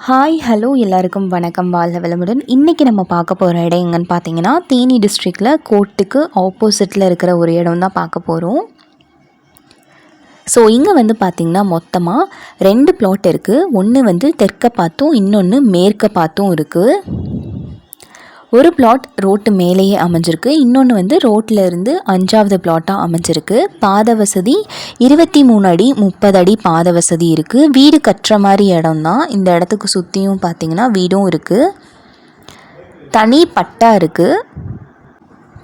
Hi hello எல்லாருக்கும் வணக்கம். வாழ்க வளமுடன். இன்றைக்கி நம்ம பார்க்க போகிற இடம் எங்கன்னு பார்த்தீங்கன்னா தேனி டிஸ்ட்ரிக்டில் கோர்ட்டுக்கு ஆப்போசிட்டில் இருக்கிற ஒரு இடம் தான் பார்க்க போகிறோம் ஸோ இங்கே வந்து பார்த்திங்கன்னா மொத்தமாக ரெண்டு பிளாட் இருக்குது ஒன்று வந்து தெற்க பார்த்தும் இன்னொன்று மேற்க பார்த்தும் இருக்குது ஒரு பிளாட் ரோட்டு மேலேயே அமைஞ்சிருக்கு. இன்னொன்று வந்து ரோட்டில் இருந்து அஞ்சாவது பிளாட்டாக அமைஞ்சிருக்கு. பாத வசதி இருபத்தி மூணு அடி முப்பது அடி பாத வசதி இருக்குது வீடு கட்டுற மாதிரி இடம் தான் இந்த இடத்துக்கு சுற்றியும் பார்த்திங்கன்னா வீடும் இருக்குது தனி பட்டா இருக்குது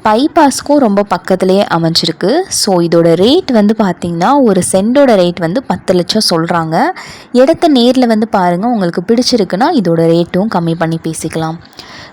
பைபாஸ்க்கும் ரொம்ப பக்கத்துலேயே அமைஞ்சிருக்கு. ஸோ இதோட ரேட் வந்து பார்த்திங்கன்னா ஒரு சென்டோட ரேட் வந்து பத்து லட்சம் சொல்கிறாங்க இடத்த நேரில் வந்து பாருங்கள் உங்களுக்கு பிடிச்சிருக்குன்னா இதோட ரேட்டும் கம்மி பண்ணி பேசிக்கலாம்.